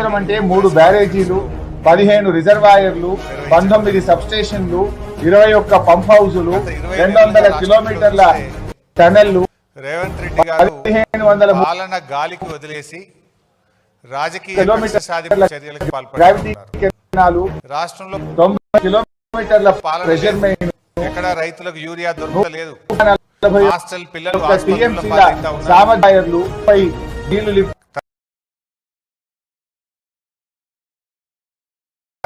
కాళేశ్వరం అంటే మూడు బ్యారేజీలు పదిహేను రిజర్వాయర్లు పంతొమ్మిది సబ్స్టేషన్లు ఇరవై ఒక్క పంప్ హౌజులు రెండు వందల కిలోమీటర్ల టనెళ్ళు రేవంత్ రెడ్డి గారు పదిహేను వందల పాలన గాలికి వదిలేసి రాజకీయ చర్యలకు రాష్ట్రంలో తొంభై కిలోమీటర్ల మెయిన్ ఎక్కడ రైతులకు యూరియా దొరకలేదు. హాస్టల్ పిల్లలు. సామదాయర్లు పై నీళ్ళు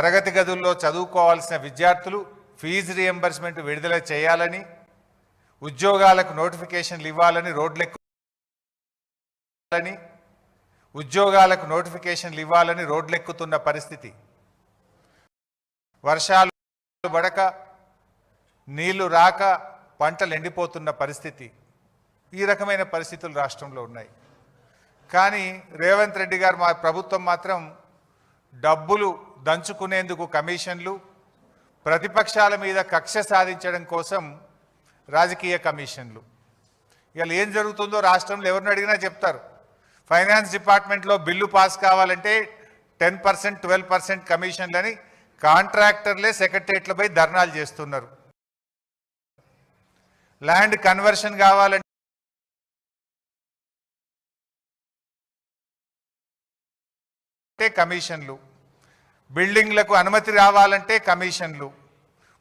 తరగతి గదుల్లో చదువుకోవాల్సిన విద్యార్థులు ఫీజు రియంబర్స్మెంట్ విడుదల చేయాలని ఉద్యోగాలకు నోటిఫికేషన్లు ఇవ్వాలని రోడ్లెక్కుని ఉద్యోగాలకు నోటిఫికేషన్లు ఇవ్వాలని రోడ్లెక్కుతున్న పరిస్థితి. వర్షాలు పడక నీళ్ళు రాక పంటలు ఎండిపోతున్న పరిస్థితి ఈ రకమైన పరిస్థితులు రాష్ట్రంలో ఉన్నాయి. కానీ రేవంత్ రెడ్డి గారు మా ప్రభుత్వం మాత్రం డబ్బులు దంచుకునేందుకు కమిషన్లు ప్రతిపక్షాల మీద కక్ష సాధించడం కోసం రాజకీయ కమిషన్లు. ఇవాళ ఏం జరుగుతుందో రాష్ట్రంలో ఎవరిని అడిగినా చెప్తారు. ఫైనాన్స్ డిపార్ట్మెంట్లో బిల్లు పాస్ కావాలంటే టెన్ పర్సెంట్ ట్వెల్వ్ పర్సెంట్ కమిషన్లని కాంట్రాక్టర్లే సెక్రటరియట్లపై ధర్నాలు చేస్తున్నారు. ల్యాండ్ కన్వర్షన్ కావాలంటే కమిషన్లు బిల్డింగ్లకు అనుమతి రావాలంటే కమిషన్లు.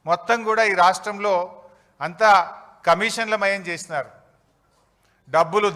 మొత్తం కూడా ఈ రాష్ట్రంలో అంతా కమిషన్లమయం చేసినారు. డబ్బులు